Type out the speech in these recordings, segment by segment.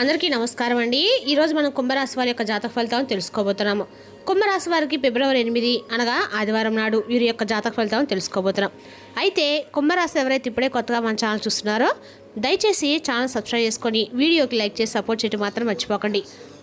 అందరికీ నమస్కారం అండి. ఈరోజు మనం కుంభరాశి వారి యొక్క జాతక ఫలితాలను తెలుసుకోబోతున్నాము. కుంభరాశి వారికి ఫిబ్రవరి ఎనిమిది అనగా ఆదివారం నాడు వీరి యొక్క జాతక ఫలితాలను తెలుసుకోబోతున్నాం. అయితే కుంభరాశి ఎవరైతే ఇప్పుడే కొత్తగా మన ఛానల్ చూస్తున్నారో దయచేసి ఛానల్ సబ్స్క్రైబ్ చేసుకొని వీడియోకి లైక్ చేసి సపోర్ట్ చేయడం మాత్రం మర్చిపోకండి.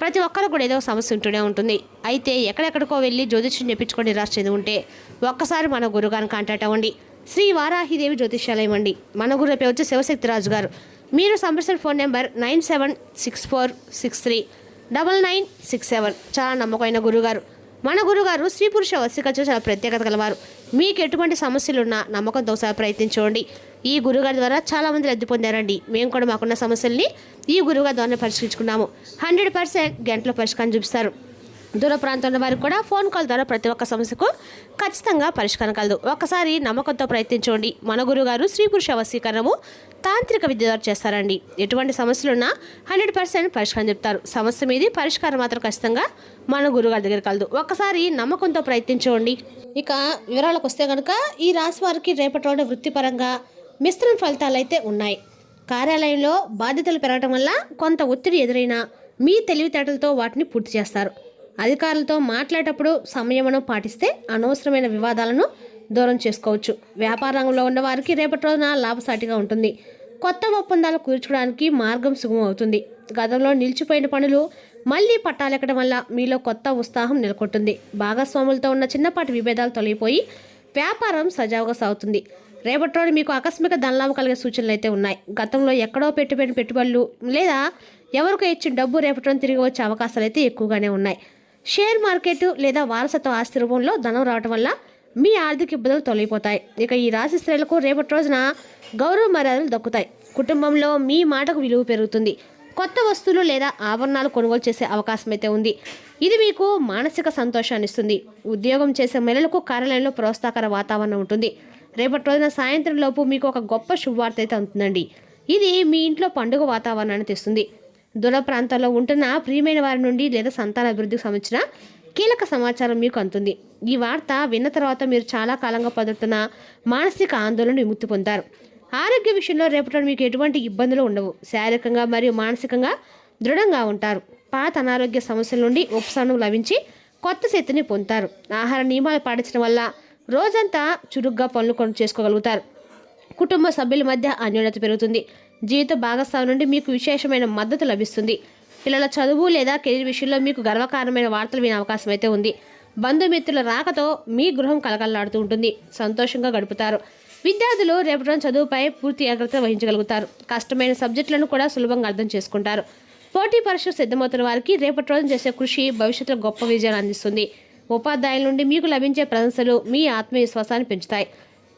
ప్రతి ఒక్కరు కూడా ఏదో సమస్య ఉంటూనే ఉంటుంది. అయితే ఎక్కడెక్కడికో వెళ్ళి జ్యోతిష్యం చెప్పించుకొని నిరాశ చెంది ఉంటే ఒక్కసారి మన గురుగారిని కాంటాక్ట్ అవ్వండి. శ్రీ వారాహిదేవి జ్యోతిష్యాలయం అండి. మన గురు పేరు వచ్చి శివశక్తిరాజు గారు. మీరు సంప్రదించిన phone number nine seven six four six three double nine six seven. చాలా నమ్మకమైన గురుగారు మన గురుగారు స్త్రీ పురుష వసికచ్చు చాలా ప్రత్యేకత కలవారు మీకు ఎటువంటి సమస్యలున్నా నమ్మకంతో ఒకసారి ప్రయత్నించండి. ఈ గురుగారి ద్వారా చాలామంది లబ్ధి పొందారండి. మేము కూడా మాకున్న సమస్యల్ని ఈ గురుగారి ద్వారా పరిష్కరించుకున్నాము. హండ్రెడ్ పర్సెంట్ గంటలో పరిష్కారం చూపిస్తారు. దూర ప్రాంతంలో వారికి కూడా ఫోన్ కాల్ ద్వారా ప్రతి ఒక్క సమస్యకు ఖచ్చితంగా పరిష్కారం కలదు. ఒక్కసారి నమ్మకంతో ప్రయత్నించండి. మన గురుగారు స్త్రీ పురుష వశీకరణము తాంత్రిక విద్య ద్వారా చేస్తారండి. ఎటువంటి సమస్యలున్నా హండ్రెడ్ పర్సెంట్ పరిష్కారం చెప్తారు. సమస్య మీది పరిష్కారం మాత్రం ఖచ్చితంగా మన గురుగారి దగ్గర కలదు. ఒక్కసారి నమ్మకంతో ప్రయత్నించండి. ఇక వివరాలకు వస్తే కనుక ఈ రాశి వారికి రేపటి వృత్తిపరంగా మిశ్రమ ఫలితాలు అయితే ఉన్నాయి. కార్యాలయంలో బాధ్యతలు పెరగటం వల్ల కొంత ఒత్తిడి ఎదురైనా మీ తెలివితేటలతో వాటిని పూర్తి చేస్తారు. అధికారులతో మాట్లాడేటప్పుడు సంయమనం పాటిస్తే అనవసరమైన వివాదాలను దూరం చేసుకోవచ్చు. వ్యాపార రంగంలో ఉన్న వారికి రేపటి రోజున లాభసాటిగా ఉంటుంది. కొత్త ఒప్పందాలు కూర్చుకోవడానికి మార్గం సుగమం అవుతుంది. గతంలో నిలిచిపోయిన పనులు మళ్ళీ పట్టాలెక్కడం వల్ల మీలో కొత్త ఉత్సాహం నెలకొంటుంది. భాగస్వాములతో ఉన్న చిన్నపాటి విభేదాలు తొలగిపోయి వ్యాపారం సజావుగా సాగుతుంది. రేపటి రోజు మీకు ఆకస్మిక ధనలాభం కలిగే సూచనలు అయితే ఉన్నాయి. గతంలో ఎక్కడో పెట్టుబడి పెట్టుబడులు లేదా ఎవరికో ఇచ్చిన డబ్బు రేపటి రోజు తిరిగి వచ్చే అవకాశాలు అయితే ఎక్కువగానే ఉన్నాయి. షేర్ మార్కెట్ లేదా వారసత్వ ఆస్తి రూపంలో ధనం రావడం వల్ల మీ ఆర్థిక ఇబ్బందులు తొలగిపోతాయి. ఇక ఈ రాశి స్త్రీలకు రేపటి రోజున గౌరవ మర్యాదలు దక్కుతాయి. కుటుంబంలో మీ మాటకు విలువ పెరుగుతుంది. కొత్త వస్తువులు లేదా ఆభరణాలు కొనుగోలు చేసే అవకాశం అయితే ఉంది. ఇది మీకు మానసిక సంతోషాన్ని ఇస్తుంది. ఉద్యోగం చేసే మహిళలకు కార్యాలయంలో ప్రోత్సాహకర వాతావరణం ఉంటుంది. రేపటి రోజున సాయంత్రం లోపు మీకు ఒక గొప్ప శుభవార్త అయితే అందుతుందండి. ఇది మీ ఇంట్లో పండుగ వాతావరణాన్ని తెస్తుంది. దూర ప్రాంతాల్లో ఉంటున్న ప్రియమైన వారి నుండి లేదా సంతాన అభివృద్ధికి సంబంధించిన కీలక సమాచారం మీకు అందుతుంది. ఈ వార్త విన్న తర్వాత మీరు చాలా కాలంగా పొందుతున్న మానసిక ఆందోళన విముక్తి పొందారు ఆరోగ్య విషయంలో రేపటి మీకు ఎటువంటి ఇబ్బందులు ఉండవు. శారీరకంగా మరియు మానసికంగా దృఢంగా ఉంటారు. పాత అనారోగ్య సమస్యల నుండి ఉపశమనం లభించి కొత్త శక్తిని పొందుతారు. ఆహార నియమాలు పాటించడం వల్ల రోజంతా చురుగ్గా పనులు కొను చేసుకోగలుగుతారు. కుటుంబ సభ్యుల మధ్య అన్యోన్యత పెరుగుతుంది. జీవిత భాగస్వామి నుండి మీకు విశేషమైన మద్దతు లభిస్తుంది. పిల్లల చదువు లేదా కెరీర్ విషయంలో మీకు గర్వకారణమైన వార్తలు వినే అవకాశం అయితే ఉంది. బంధుమిత్రుల రాకతో మీ గృహం కలకల్లాడుతూ ఉంటుంది. సంతోషంగా గడుపుతారు. విద్యార్థులు రేపటి రోజు చదువుపై పూర్తి జాగ్రత్త వహించగలుగుతారు. కష్టమైన సబ్జెక్టులను కూడా సులభంగా అర్థం చేసుకుంటారు. పోటీ పరీక్ష సిద్ధమవుతున్న వారికి రేపటి రోజు చేసే కృషి భవిష్యత్తులో గొప్ప విజయాన్ని అందిస్తుంది. ఉపాధ్యాయుల నుండి మీకు లభించే ప్రశంసలు మీ ఆత్మవిశ్వాసాన్ని పెంచుతాయి.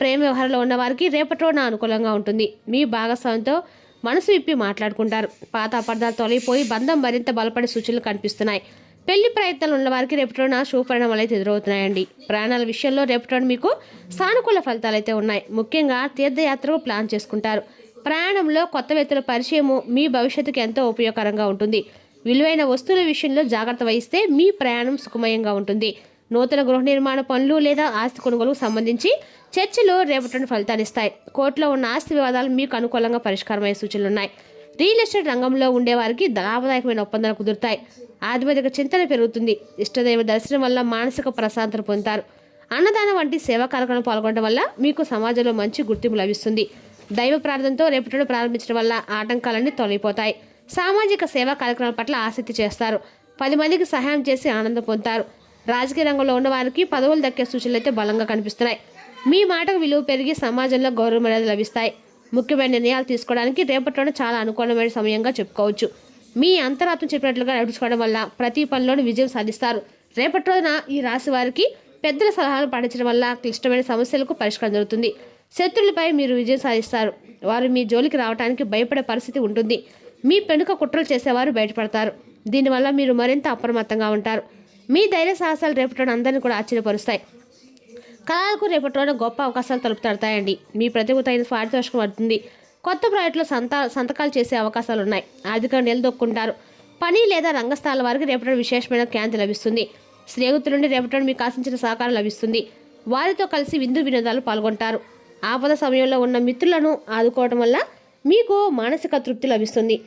ప్రేమ వ్యవహారంలో ఉన్న వారికి రేపటి రోజున అనుకూలంగా ఉంటుంది. మీ భాగస్వామితో మనసు విప్పి మాట్లాడుకుంటారు. పాత అపార్థాలు తొలగిపోయి బంధం మరింత బలపడే సూచనలు కనిపిస్తున్నాయి. పెళ్ళి ప్రయత్నాలు ఉన్న వారికి రేపటి రోజున శుభపరిణామాలు అయితే ఎదురవుతున్నాయండి. ప్రయాణాల విషయంలో రేపటి రోజున మీకు సానుకూల ఫలితాలు అయితే ఉన్నాయి. ముఖ్యంగా తీర్థయాత్రకు ప్లాన్ చేసుకుంటారు. ప్రయాణంలో కొత్త వ్యక్తుల పరిచయము మీ భవిష్యత్తుకు ఎంతో ఉపయోగకరంగా ఉంటుంది. విలువైన వస్తువుల విషయంలో జాగ్రత్త వహిస్తే మీ ప్రయాణం సుఖమయంగా ఉంటుంది. నూతన గృహ నిర్మాణ పనులు లేదా ఆస్తి కొనుగోలుకు సంబంధించి చర్చలు రేపటి ఫలితాలు ఇస్తాయి. కోర్టులో ఉన్న ఆస్తి వివాదాలు మీకు అనుకూలంగా పరిష్కారమయ్యే సూచనలు ఉన్నాయి. రియల్ ఎస్టేట్ రంగంలో ఉండేవారికి లాభదాయకమైన ఒప్పందాలు కుదురుతాయి. ఆధ్యాత్మిక చింతన పెరుగుతుంది. ఇష్టదైవ దర్శనం వల్ల మానసిక ప్రశాంతత పొందుతారు. అన్నదానం వంటి సేవా కార్యక్రమం పాల్గొనడం వల్ల మీకు సమాజంలో మంచి గుర్తింపు లభిస్తుంది. దైవ ప్రార్థనతో రేపటి ప్రారంభించడం వల్ల ఆటంకాలన్నీ తొలగిపోతాయి. సామాజిక సేవా కార్యక్రమాల పట్ల ఆసక్తి చేస్తారు. పది మందికి సహాయం చేసి ఆనందం పొందుతారు. రాజకీయ రంగంలో ఉన్న వారికి పదవులు దక్కే సూచనలు అయితే బలంగా కనిపిస్తున్నాయి. మీ మాటకు విలువ పెరిగి సమాజంలో గౌరవ మర్యాద లభిస్తాయి. ముఖ్యమైన నిర్ణయాలు తీసుకోవడానికి రేపటిలోనే చాలా అనుకూలమైన సమయంగా చెప్పుకోవచ్చు. మీ అంతరాత్మ చెప్పినట్లుగా నడుచుకోవడం వల్ల ప్రతి పనిలోనూ విజయం సాధిస్తారు. రేపటి రోజున ఈ రాశి వారికి పెద్దల సలహాలు పాటించడం వల్ల క్లిష్టమైన సమస్యలకు పరిష్కారం జరుగుతుంది శత్రులపై మీరు విజయం సాధిస్తారు. వారు మీ జోలికి రావడానికి భయపడే పరిస్థితి ఉంటుంది. మీ పెనుక కుట్రలు చేసేవారు బయటపడతారు. దీనివల్ల మీరు మరింత అప్రమత్తంగా ఉంటారు. మీ ధైర్య సాహసాలు రేపటి అందరినీ కూడా ఆశ్చర్యపరుస్తాయి. కళలకు రేపటి రోజున గొప్ప అవకాశాలు తలుపుతాడతాయండి మీ ప్రతిభ తగిన పారితోషికం పడుతుంది కొత్త ప్రాజెక్టులో సంత సంతకాలు చేసే అవకాశాలు ఉన్నాయి. ఆర్థికంగా నిలదొక్కుంటారు. పని లేదా రంగస్థాల వారికి రేపటి విశేషమైన క్యాంతి లభిస్తుంది. స్నేహితుల నుండి రేపటి రోజు మీకు ఆశించిన సహకారం లభిస్తుంది. వారితో కలిసి విందు వినోదాలు పాల్గొంటారు. ఆపద సమయంలో ఉన్న మిత్రులను ఆదుకోవడం వల్ల మీకు మానసిక తృప్తి లభిస్తుంది.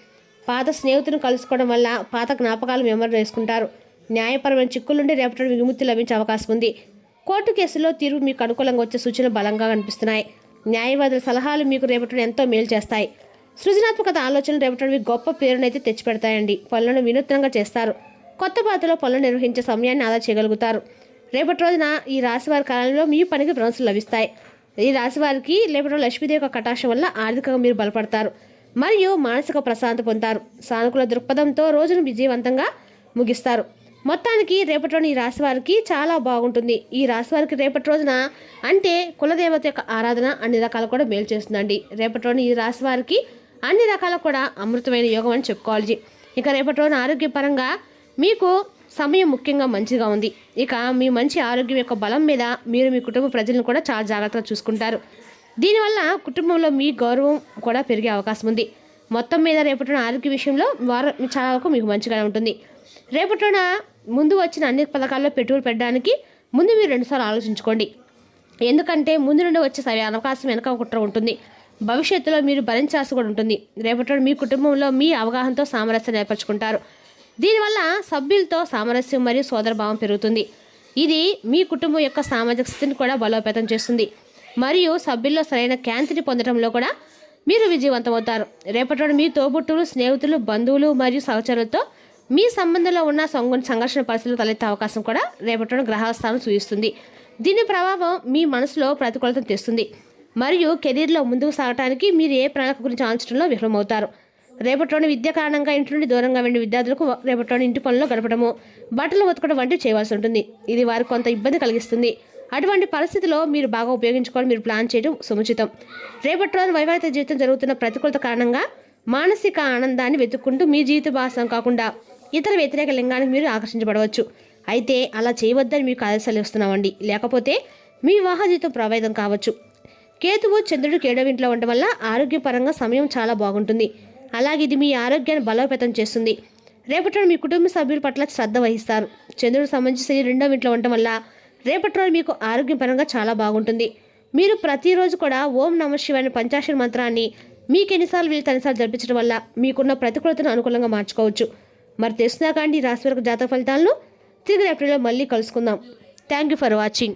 పాత స్నేహితులను కలుసుకోవడం వల్ల పాత జ్ఞాపకాలు మెమరీ వేసుకుంటారు. న్యాయపరమైన చిక్కుల నుండి రేపటి విముక్తి లభించే అవకాశం ఉంది. కోర్టు కేసులో తీర్పు మీకు అనుకూలంగా వచ్చే సూచనలు బలంగా కనిపిస్తున్నాయి. న్యాయవాదుల సలహాలు మీకు రేపటి ఎంతో మేలు చేస్తాయి. సృజనాత్మకత ఆలోచనలు రేపటి గొప్ప పేరునైతే తెచ్చిపెడతాయండి. పనులను వినూత్నంగా చేస్తారు. కొత్త బాధలో పనులు నిర్వహించే సమయాన్ని ఆదా చేయగలుగుతారు. రేపటి రోజున ఈ రాశివారి కాలంలో మీ పనికి ప్రశంసలు లభిస్తాయి. ఈ రాశి వారికి లేకపోతే లక్ష్మీదేవి యొక్క కటాక్షం వల్ల ఆర్థికంగా మీరు బలపడతారు. మరియు మానసిక ప్రశాంత పొందుతారు. సానుకూల దృక్పథంతో రోజును విజయవంతంగా ముగిస్తారు. మొత్తానికి రేపటి రోజున ఈ రాశి వారికి చాలా బాగుంటుంది. ఈ రాశి వారికి రేపటి రోజున అంటే కులదేవత యొక్క ఆరాధన అన్ని రకాలు కూడా మేలు చేస్తుందండి. రేపటి రోజున ఈ రాశి వారికి అన్ని రకాల కూడా అమృతమైన యోగం అని చెప్పుకోవాలి. ఇక రేపటి రోజున ఆరోగ్యపరంగా మీకు సమయం ముఖ్యంగా మంచిగా ఉంది. ఇక మీ మంచి ఆరోగ్యం యొక్క బలం మీద మీరు మీ కుటుంబ ప్రజలను కూడా చాలా జాగ్రత్తగా చూసుకుంటారు. దీనివల్ల కుటుంబంలో మీ గౌరవం కూడా పెరిగే అవకాశం ఉంది. మొత్తం మీద రేపటిన ఆరోగ్య విషయంలో వారు చాలా వరకు మీకు మంచిగానే ఉంటుంది. రేపటిన ముందు వచ్చిన అన్ని పథకాల్లో పెట్టుబడి పెట్టడానికి ముందు మీరు రెండుసార్లు ఆలోచించుకోండి. ఎందుకంటే ముందు నుండి వచ్చే సరే అవకాశం వెనక కుట్ర ఉంటుంది. భవిష్యత్తులో మీరు భరించాల్సి కూడా ఉంటుంది. రేపటి మీ కుటుంబంలో మీ అవగాహనతో సామరస్యం ఏర్పరచుకుంటారు. దీనివల్ల సభ్యులతో సామరస్యం మరియు సోదరభావం పెరుగుతుంది. ఇది మీ కుటుంబం యొక్క సామాజిక స్థితిని కూడా బలోపేతం చేస్తుంది. మరియు సభ్యుల్లో సరైన క్యాంతిని పొందడంలో కూడా మీరు విజయవంతమవుతారు. రేపటి రోజు మీ తోబుట్టులు స్నేహితులు బంధువులు మరియు సహచరులతో మీ సంబంధంలో ఉన్న సంఘ- సంఘర్షణ పరిస్థితులు తలెత్తే అవకాశం కూడా రేపటి రోజు గ్రహాల సూచిస్తుంది. దీని ప్రభావం మీ మనసులో ప్రతికూలతను తెస్తుంది. మరియు కెరీర్లో ముందుకు సాగడానికి మీరు ఏ ప్రణాళిక గురించి ఆలోచించడంలో విఫలమవుతారు. రేపటిలోని విద్య కారణంగా ఇంటి నుండి దూరంగా వెళ్ళిన విద్యార్థులకు రేపటిలోని ఇంటి పనుల్లో గడపడము బట్టలు ఉతకడం వంటివి చేయవలసి ఉంటుంది. ఇది వారికి కొంత ఇబ్బంది కలిగిస్తుంది. అటువంటి పరిస్థితిలో మీరు బాగా ఉపయోగించుకోవడం మీరు ప్లాన్ చేయడం సముచితం. రేపటి రోజు వైవాహిక జీవితం జరుగుతున్న ప్రతికూలత కారణంగా మానసిక ఆనందాన్ని వెతుక్కుంటూ మీ జీవిత భాసం కాకుండా ఇతర వ్యతిరేక లింగానికి మీరు ఆకర్షించబడవచ్చు. అయితే అలా చేయవద్దని మీకు ఆదేశాలు ఇస్తున్నామండి. లేకపోతే మీ వివాహ జీవితం ప్రభావితం కావచ్చు. కేతువు చంద్రుడు కేడవింట్లో ఉండడం వల్ల ఆరోగ్యపరంగా సమయం చాలా బాగుంటుంది. అలాగే ఇది మీ ఆరోగ్యాన్ని బలోపేతం చేస్తుంది. రేపటి రోజు మీ కుటుంబ సభ్యుల పట్ల శ్రద్ధ వహిస్తారు. చంద్రుడు సంబంధించి రెండవ ఇంట్లో ఉండటం వల్ల రేపటి రోజు మీకు ఆరోగ్యపరంగా చాలా బాగుంటుంది. మీరు ప్రతిరోజు కూడా ఓం నమ శివాని పంచాక్షరి మంత్రాన్ని మీకు ఎన్నిసార్లు వీళ్ళు తనిసార్లు జరిపించడం వల్ల మీకున్న ప్రతికూలతను అనుకూలంగా మార్చుకోవచ్చు. మరి తెలుసునా కానీ రాశి వరకు జాతక ఫలితాలను. తిరిగి ఏప్రిల్లో మళ్ళీ కలుసుకుందాం. Thank you for watching